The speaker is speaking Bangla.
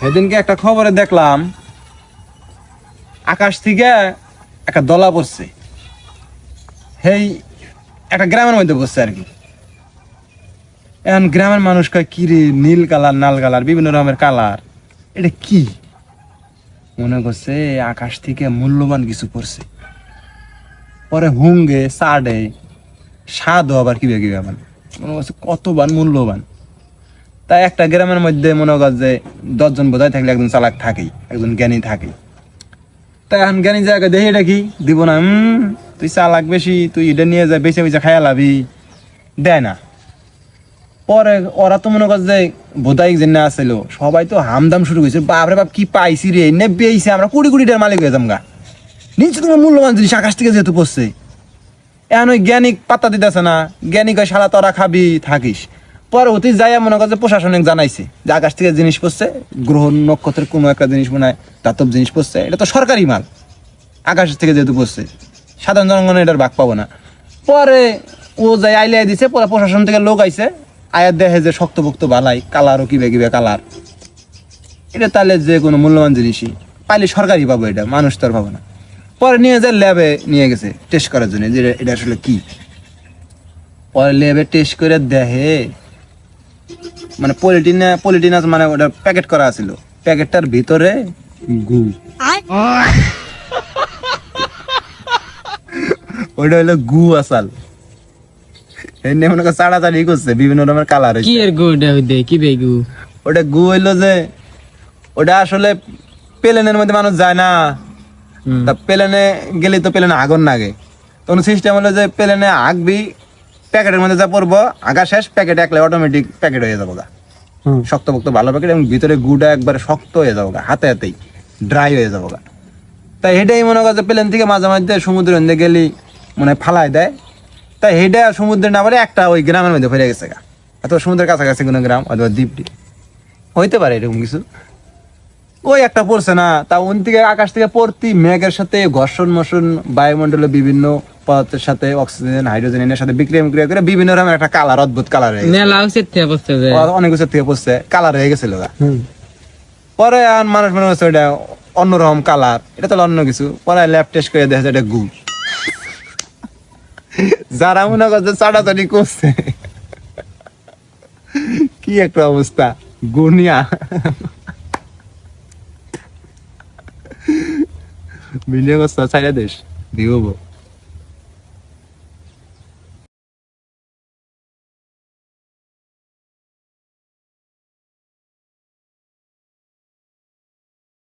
সেদিনকে একটা খবরে দেখলাম, আকাশ থেকে একটা দলা পড়ছে। সেই একটা গ্রামের মধ্যে বসছে আর কি। এখন গ্রামের মানুষ কয়, কি রে, নীল কালার নাল কালার, বিভিন্ন রকমের কালার, এটা কি? মনে করছে আকাশ থেকে মূল্যবান কিছু পড়ছে। পরে হুঙ্গে, সাডে, স্বাদও আবার কিবে কিবে মানে মনে করছে কতবান মূল্যবান। তাই একটা গ্রামের মধ্যে মনে কর যে দশজন বোধহয় থাকলে একজন চালাক থাকেই, একজন জ্ঞানী থাকেই। তাই এখন জ্ঞানী জায়গায় দেখি কি? দিব না তুই চালাক বেশি, তুই এটা নিয়ে যা, বেছে বেছে খাইয়া লাবি দেয় না। পরে ওরা তো মনে কর যে বোধাই যে না আসছিল সবাই তো হামদাম শুরু করেছে। বাপরে বাপ, কি পাইছি রে নে পেয়েছে আমরা কুড়ি কোটি টাকার মালিক হয়ে যাম গা। নিশ্চয় তোমার মূল্যবান জিনিস আকাশ থেকে যেহেতু পড়ছে। এখন ওই জ্ঞানিক পাত্তা দিতেছে না। জ্ঞানিক ওই সারা তোরা খাবি, থাকিস। পরবর্তী যাইয়া মনে করছে প্রশাসনিক জানাইছে, যে আকাশ থেকে জিনিস পড়ছে, গ্রহ নক্ষত্রের কোনো একটা জিনিস মনে হয় দাতব জিনিস পড়ছে, এটা তো সরকারি মাল। আকাশ থেকে যেহেতু পড়ছে, সাধারণ জনগণ এটার ভাগ পাবো না। পরে ও যাই আইলে দিছে, পরে প্রশাসন থেকে লোক আইছে আয়াত দেখে যে শক্তপোক্ত বালাই, কালারও কিবে কিবে কালার। এটা তাহলে যে কোনো মূল্যবান জিনিসই। পাইলে সরকারি পাবো এটা, মানুষ তো আর পাবো না। পরে নিয়ে যায় ল্যাবে নিয়ে গেছে টেস্ট করার জন্য, যে এটা আসলে কি। পরে ল্যাবে টেস্ট করে দেখে মানে পলিটিনা পলিটিনাস মানে ওটা প্যাকেট করা ছিল প্যাকেটটার ভিতরে গু ওটা হলো গু আসাল। এনে মনে করে চাড়াচাড়ি করছে বিভিন্ন রকমের কালার কি এর হইতে? কি বেগু ওটা গু হইল যে ওটা আসলে প্লেনের মধ্যে মানুষ যায় না। তা প্লেনে গেলে তো প্লেনে আগুন লাগে। তখন সিস্টেম হলো যে প্লেনে আঁকবি প্যাকেটের মধ্যে যা পড়ব আগা শেষ প্যাকেট একলে অটোমেটিক প্যাকেট হয়ে যাব গা শক্ত শক্তপোক্ত ভালো প্যাকেট এবং ভিতরে গুটা একবারে শক্ত হয়ে যাব গা হাতে হাতেই ড্রাই হয়ে যাব গা তাই হেটাই মনে করছে প্লেন থেকে মাঝে মাঝে সমুদ্রের মধ্যে গেলি মানে ফালাই দেয়। তাই হেডে সমুদ্রে না পারে একটা ওই গ্রামের মধ্যে ফেলে গেছে গা। অথবা সমুদ্রের কাছাকাছি কোনো গ্রাম অথবা দ্বীপটি। হইতে পারে এরকম কিছু। ওই একটা পড়ছে না। তা ওন থেকে আকাশ থেকে পড়তি মেঘের সাথে ঘর্ষণ মর্ষণ বায়ুমণ্ডলে বিভিন্ন পদার্থের সাথে অক্সিজেন হাইড্রোজেন এর সাথে বিক্রিয়া বিক্রিয়া করে বিভিন্ন রকমের একটা কালার অদ্ভুত কালার হয়ে গেছে। মেলা উচিত থেকে অনেক কিছু থেকে পড়ছে কালার হয়ে গেছিল পরে আর মানুষ মনে করছে ওটা অন্যরকম কালার এটা তো অন্য কিছু। পরে ল্যাব টেস্ট করে দেখছে এটা গু যারা মনে করছে চাটাচাটি করছে কি একটা অবস্থা গুনিয়া। ভিডিও করছে ছাইরা দেশ দিব